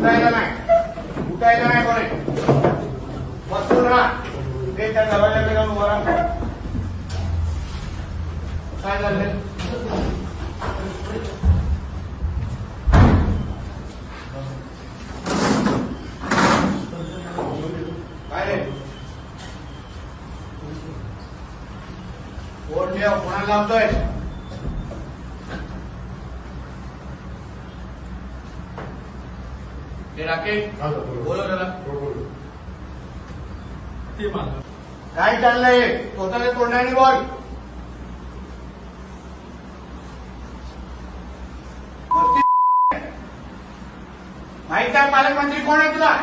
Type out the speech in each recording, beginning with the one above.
उठायचं नाही कोणी बसून राहा ते त्या दरवाजाकडे जाऊन उभं राहा काय झालं काय रे कोण ठेव कोणाला लावतोय राकेश बोलव त्याला ते मला काय चाललंय? स्वतःला तोंडाने बोल. माहीत आहे पालकमंत्री कोण आहे तुला?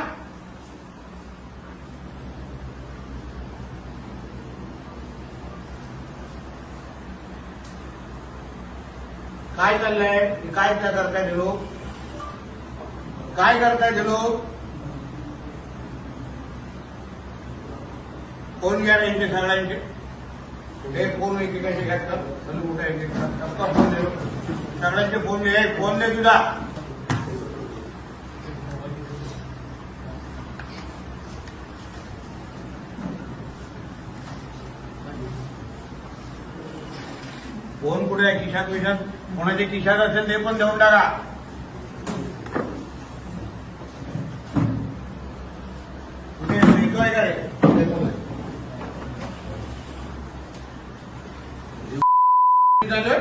काय चाललंय? काय काय करताय लोक काय करताय ते लोक? फोन घ्या यांचे सगळ्यांचे? हे फोन एकेकाचे घ्यायचं चल मोठा एकेका फोन देऊ सगळ्यांचे फोन दे. हे फोन दे तुझा. फोन कुठे आहे? किशात विशात कोणाचे किशात असेल ते पण देऊन टाका कुठे भेटतोय का रे झालं?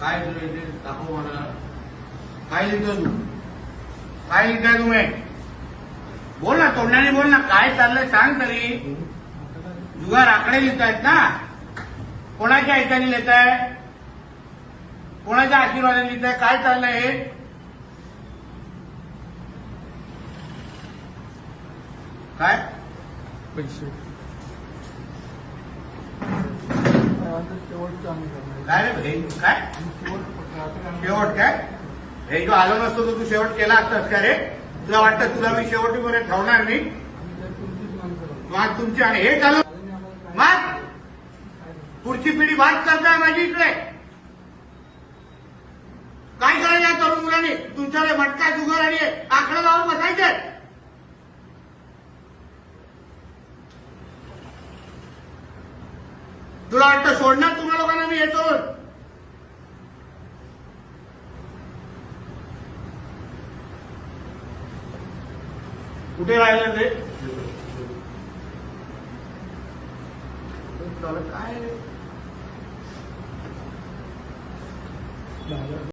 काय तुला इथे दाखव मला. काय लिहितो तू? काय लिहिताय तुम्ही? बोल ना तोंडाने बोल ना काय चाललंय सांग तरी. जुगार आकडे लिहितायत ना. कोणाच्या ऐकाने लिहिताय? कोणाच्या आशीर्वादाने लिहिताय? काय चाललंय हे? काय? पैसे. शेवटचं आम्ही करणार काय रे भाई काय? शेवट काय? हे जो आलो नसतो तर तू शेवट केला असतास का रे? तुला वाटतं तुला मी शेवटीपर्यंत ठेवणार नाही? मग तुमची आणि हे चालू मग पुढची पिढी वाद करताय माझी इकडे. काय करायचं तरुण मुलांनी? तुमच्याकडे मटका जुगार आणि आकडा लावून बसायचे? तुला वाटतं सोडणार तुम्हा लोकांना मी येतो कुठे राहिलं ते? काय? झालं